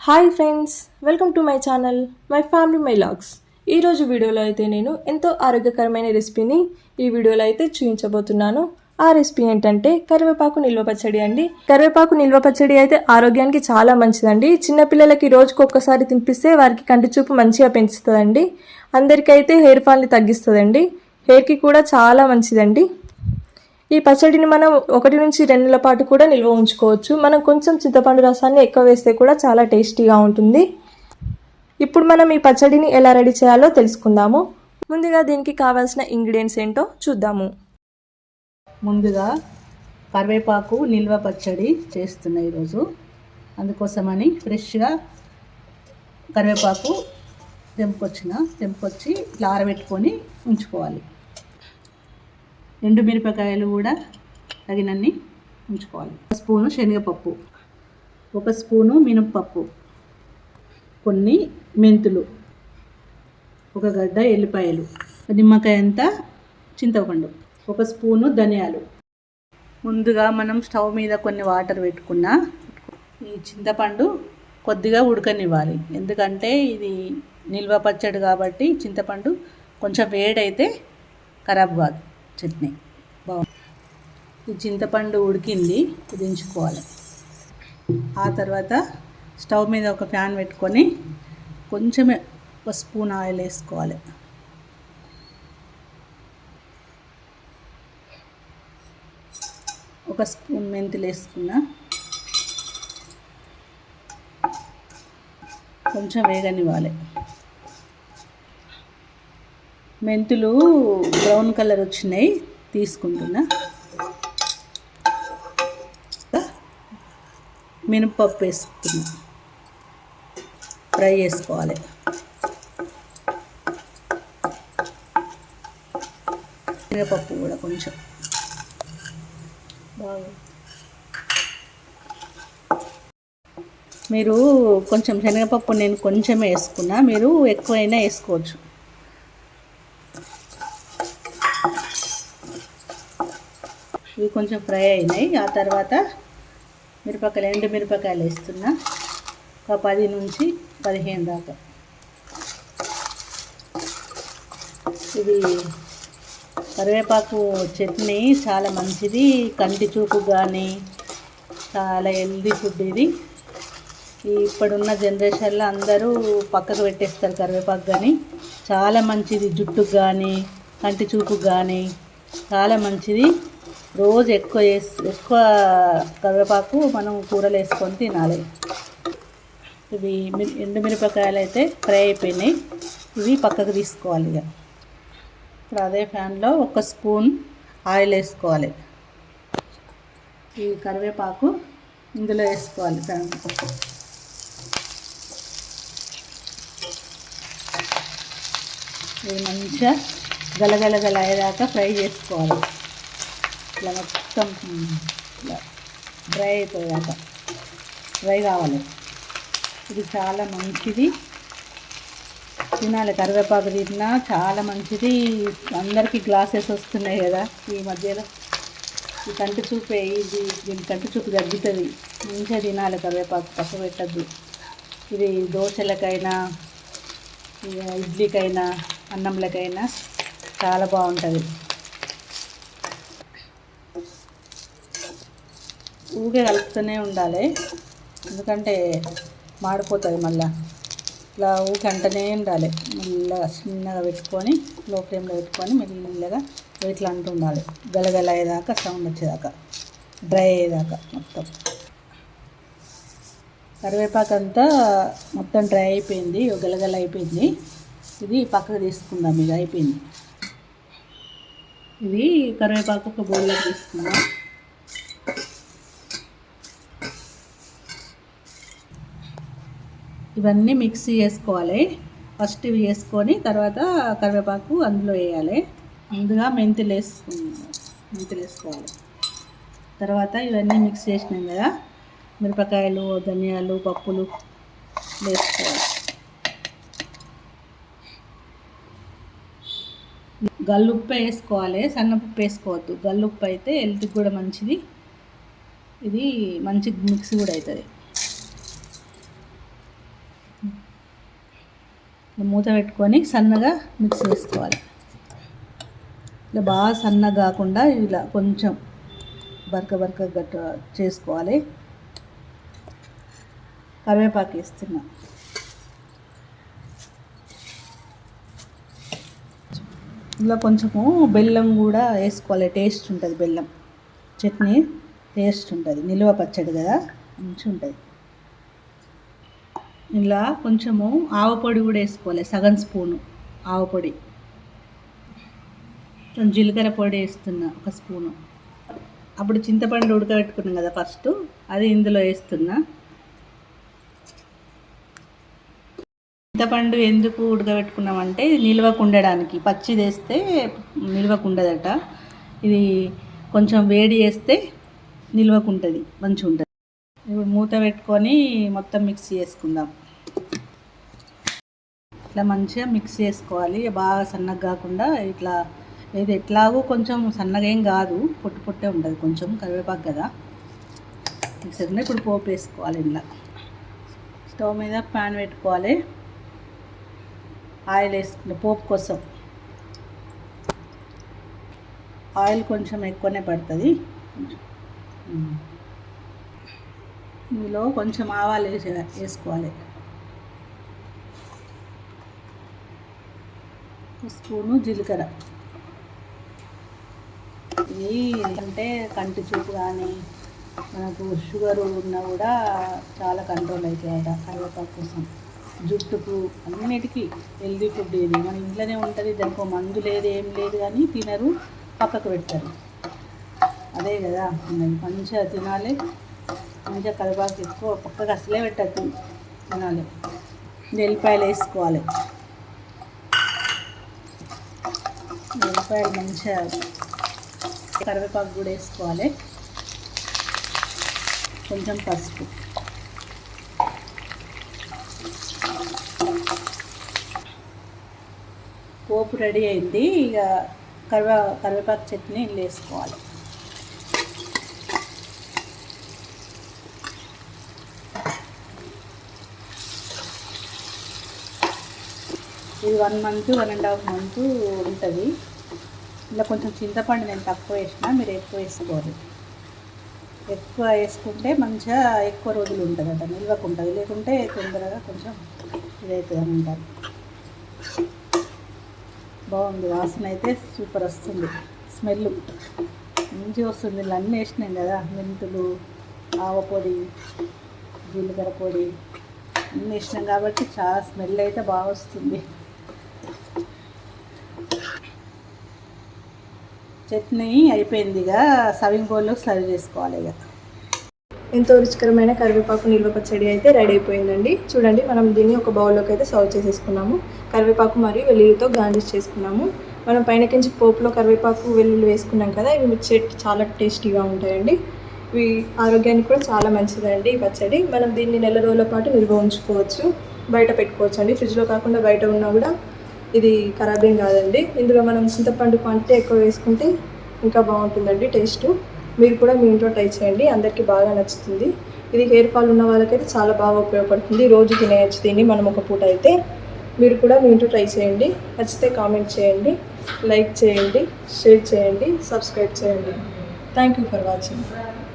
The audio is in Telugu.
Hi friends welcome to my channel my family my logs ఈరోజు వీడియోలో అయితే నేను ఎంతో ఆరోగ్యకరమైన రెసిపీని ఈ వీడియోలో అయితే చూపించబోతున్నాను. ఆ రెసిపీ ఏంటంటే కరివేపాకు నిల్వ పచ్చడి అండి. కరివేపాకు నిల్వ పచ్చడి అయితే ఆరోగ్యానికి చాలా మంచిదండి. చిన్నపిల్లలకి రోజుకు ఒక్కసారి తినిపిస్తే వారికి కంటి చూపు మంచిగా పెంచుతుందండి. అందరికైతే హెయిర్ ఫాల్ని తగ్గిస్తుందండి. హెయిర్కి కూడా చాలా మంచిదండి. ఈ పచ్చడిని మనం ఒకటి నుంచి రెండు నెలల పాటు కూడా నిల్వ ఉంచుకోవచ్చు. మనం కొంచెం చింతపండు రసాన్ని ఎక్కువ వేస్తే కూడా చాలా టేస్టీగా ఉంటుంది. ఇప్పుడు మనం ఈ పచ్చడిని ఎలా రెడీ చేయాలో తెలుసుకుందాము. ముందుగా దీనికి కావాల్సిన ఇంగ్రీడియంట్స్ ఏంటో చూద్దాము. ముందుగా కరివేపాకు నిల్వ పచ్చడి చేస్తున్నా ఈరోజు. అందుకోసమని ఫ్రెష్గా కరివేపాకు తెంపుకొచ్చిన తెంపుకొచ్చి ఇట్లా ఆరబెట్టుకొని ఉంచుకోవాలి. ఎండుమిరపకాయలు కూడా తగినన్ని ఉంచుకోవాలి. ఒక స్పూను శనగపప్పు ఒక స్పూను మినప్పప్పు కొన్ని మెంతులు ఒక గడ్డ ఎల్లిపాయలు నిమ్మకాయ అంత చింతపండు ఒక స్పూను ధనియాలు. ముందుగా మనం స్టవ్ మీద కొన్ని వాటర్ పెట్టుకున్న ఈ చింతపండు కొద్దిగా ఉడకనివ్వాలి. ఎందుకంటే ఇది నిల్వ పచ్చడి కాబట్టి చింతపండు కొంచెం వేడైతే ఖరాబ్ కాదు. చట్నీ. బాగుంది. ఈ చింతపండు ఉడికింది దించుకోవాలి. ఆ తర్వాత స్టవ్ మీద ఒక ఫ్యాన్ పెట్టుకొని కొంచెమే ఒక స్పూన్ ఆయిల్ వేసుకోవాలి. ఒక స్పూన్ మెంతులు వేసుకున్నా కొంచెం వేగనివ్వాలి. మెంతులు బ్రౌన్ కలర్ వచ్చినాయి తీసుకుంటున్నా. మినపప్పు వేసుకున్నా. ఫ్రై చేసుకోవాలి మినపప్పు కూడా కొంచెం. బాగా మీరు కొంచెం శనగపప్పు నేను కొంచెమే వేసుకున్నా. మీరు ఎక్కువైనా వేసుకోవచ్చు. ఇవి కొంచెం ఫ్రై అయినాయి. ఆ తర్వాత మిరపకాయలు ఎండు మిరపకాయలు వేస్తున్నా. ఒక పది నుంచి పదిహేను దాకా. ఇది కరివేపాకు చట్నీ చాలా మంచిది. కంటి చూపు కానీ చాలా హెల్దీ ఫుడ్ ఇది. ఇప్పుడున్న జనరేషన్లో అందరూ పక్కకు పెట్టేస్తారు కరివేపాకు కానీ చాలా మంచిది జుట్టుకు కానీ కంటి చూపుకు కానీ చాలా మంచిది. రోజు ఎక్కువ వేసి ఎక్కువ కరివేపాకు మనం కూరలు వేసుకొని తినాలి. ఇవి ఎండు ఎండుమిరపకాయలు అయితే ఫ్రై అయిపోయినాయి. ఇవి పక్కకు తీసుకోవాలి ఇక. ఇప్పుడు అదే ఫ్యాన్లో ఒక స్పూన్ ఆయిల్ వేసుకోవాలి. ఈ కరివేపాకు ఇందులో వేసుకోవాలి ఫ్యాన్ ఇది మంచిగా గలగలగల అయ్యేదాకా ఫ్రై చేసుకోవాలి. ఇట్లా మొత్తం డ్రై అయిపోయాక డ్రై కావాలి. ఇది చాలా మంచిది. తినాలి కరివేపాకు తిన్నా చాలా మంచిది. అందరికీ గ్లాసెస్ వస్తున్నాయి కదా ఈ మధ్యలో. ఈ కంటి చూపే ఇది దీని కంటి చూపు తగ్గుతుంది. మంచిగా తినాలి కరివేపాకు పక్క పెట్టద్దు. ఇది దోశలకైనా ఇక ఇడ్లీకైనా అన్నంలకైనా చాలా బాగుంటుంది. ఊగే కలుపుతూనే ఉండాలి. ఎందుకంటే మాడిపోతుంది మళ్ళా. ఇట్లా ఊకే అంటనే ఉండాలి. మెల్లగా చిన్నగా పెట్టుకొని లో ఫ్లేమ్లో పెట్టుకొని మెల్లగా ఇట్లా అంటూ ఉండాలి. గలగల అయ్యేదాకా సౌండ్ వచ్చేదాకా డ్రై అయ్యేదాకా మొత్తం. కరివేపాకు అంతా మొత్తం డ్రై అయిపోయింది. గలగల అయిపోయింది. ఇది పక్కకు తీసుకుందాం. ఇది అయిపోయింది. ఇది కరివేపాకు ఒక బౌల్లో తీసుకుందాం. ఇవన్నీ మిక్సీ చేసుకోవాలి. ఫస్ట్ ఇవి వేసుకొని తర్వాత కరివేపాకు అందులో వేయాలి. ముందుగా మెంతులు వేసుకున్నాం మెంతులు వేసుకోవాలి. తర్వాత ఇవన్నీ మిక్స్ చేసినాం కదా. మిరపకాయలు ధనియాలు పప్పులు వేసుకోవాలి. గల్లుప్పు వేసుకోవాలి. సన్నపప్పు వేసుకోవద్దు. గల్లుప్పు అయితే హెల్త్కి కూడా మంచిది. ఇది మంచి మిక్స్ కూడా అవుతుంది. మూత పెట్టుకొని సన్నగా మిక్స్ చేసుకోవాలి. ఇలా బాగా సన్నగా కాకుండా ఇలా కొంచెం బరక బరక గట్ట చేసుకోవాలి. కరివేపాకు వేస్తున్నా. ఇలా కొంచెము బెల్లం కూడా వేసుకోవాలి. టేస్ట్ ఉంటుంది బెల్లం. చట్నీ టేస్ట్ ఉంటుంది. నిల్వ పచ్చడి కదా. మంచి ఉంటుంది ఇలా కొంచెము ఆవపొడి కూడా వేసుకోవాలి సగం స్పూను ఆవపొడి కొంచెం జీలకర్ర పొడి వేస్తున్నా ఒక స్పూను. అప్పుడు చింతపండు ఉడకబెట్టుకున్నాం కదా ఫస్ట్ అది ఇందులో వేస్తున్నా. చింతపండు ఎందుకు ఉడకబెట్టుకున్నామంటే నిల్వకు ఉండడానికి పచ్చిది వేస్తే నిల్వకు ఉండదట ఇది కొంచెం వేడి చేస్తే నిల్వకు ఉంటుంది మంచిగా ఉంటుంది ఇప్పుడు మూత పెట్టుకొని మొత్తం మిక్స్ చేసుకుందాం. ఇట్లా మంచిగా మిక్స్ చేసుకోవాలి. బాగా సన్నగా కాకుండా ఇట్లా ఇది ఎట్లాగో కొంచెం సన్నగా ఏం కాదు. పొట్టు పొట్టే ఉంటుంది కొంచెం కరివేపాకు కదా. మిక్సర్ని ఇప్పుడు పోపు వేసుకోవాలి ఇంట్లో స్టవ్ మీద ప్యాన్ పెట్టుకోవాలి. ఆయిల్ వేసుకుంటే పోపు కోసం. ఆయిల్ కొంచెం ఎక్కువనే పడుతుంది. ఇందులో కొంచెం ఆవాలు వేసి వేసుకోవాలి. స్పూను జీలకర్ర. ఇది అంటే కంటి చూపు కానీ మనకు షుగర్ ఉన్నా కూడా చాలా కంట్రోల్ అవుతాయట కరివేపాకు కోసం. జుట్టుకు అన్నిటికీ హెల్దీ ఫుడ్ ఇది. మన ఇంట్లోనే ఉంటుంది దానికి మందు లేదు ఏం లేదు కానీ తినరు పక్కకు పెడతారు. అదే కదా మంచిగా తినాలి. మంచిగా కరివేపాకు ఎక్కువ పక్కకు అసలే పెట్టద్దు తినాలి. ఎల్లిపాయలు వేసుకోవాలి. ఎల్లిపాయలు మంచిగా కరివేపాకు కూడా వేసుకోవాలి. కొంచెం పసుపు. పోపు రెడీ అయింది. ఇక కరివే కరివేపాకు చట్నీ ఇల్లు వేసుకోవాలి. ఇది one month one and half month ఉంటుంది. ఇలా కొంచెం చింతపండు నేను తక్కువ వేసిన మీరు ఎక్కువ వేసుకోవాలి ఎక్కువ వేసుకుంటే మంచిగా ఎక్కువ రోజులు ఉంటుంది అంట నిల్వకు ఉంటుంది లేకుంటే తొందరగా కొంచెం ఇదవుతుంది అంటారు బాగుంది వాసన అయితే సూపర్ వస్తుంది. స్మెల్ మంచిగా వస్తుంది. ఇలా అన్నీ వేసినాం కదా మెంతులు ఆవపొడి జీలకర్ర పొడి అన్నీ వేసినాం కాబట్టి చాలా స్మెల్ అయితే బాగా వస్తుంది. చట్నీ అయిపోయింది ఇక సవింగ్ బౌల్లో సర్వ్ చేసుకోవాలి ఇక. ఎంతో రుచికరమైన కరివేపాకు నిల్వ పచ్చడి అయితే రెడీ అయిపోయిందండి. చూడండి మనం దీన్ని ఒక బౌల్లోకి అయితే సర్వ్ చేసేసుకున్నాము. కరివేపాకు మరియు వెల్లుల్లితో గార్నిష్ చేసుకున్నాము. మనం పైనకించి పోపులో కరివేపాకు వెల్లుల్లి వేసుకున్నాం కదా ఇవి చెట్ చాలా టేస్టీగా ఉంటాయండి. ఇవి ఆరోగ్యానికి కూడా చాలా మంచిదండి ఈ పచ్చడి. మనం దీన్ని నెల రోజుల పాటు నిల్వ ఉంచుకోవచ్చు బయట పెట్టుకోవచ్చు అండి ఫ్రిడ్జ్లో కాకుండా బయట ఉన్నా కూడా ఇది ఖరాబ్ ఏం కాదండి. ఇందులో మనం చింతపండు క్వాంటిటీ ఎక్కువ వేసుకుంటే ఇంకా బాగుంటుందండి టేస్ట్. మీరు కూడా మీ ఇంట్లో ట్రై చేయండి. అందరికీ బాగా నచ్చుతుంది. ఇది హెయిర్ ఫాల్ ఉన్న వాళ్ళకైతే చాలా బాగా ఉపయోగపడుతుంది. రోజు తినేయచ్చు దీన్ని మనం ఒక పూట అయితే. మీరు కూడా మీ ఇంట్లో ట్రై చేయండి. నచ్చితే కామెంట్ చేయండి. లైక్ చేయండి. షేర్ చేయండి. సబ్స్క్రైబ్ చేయండి. Thank you for watching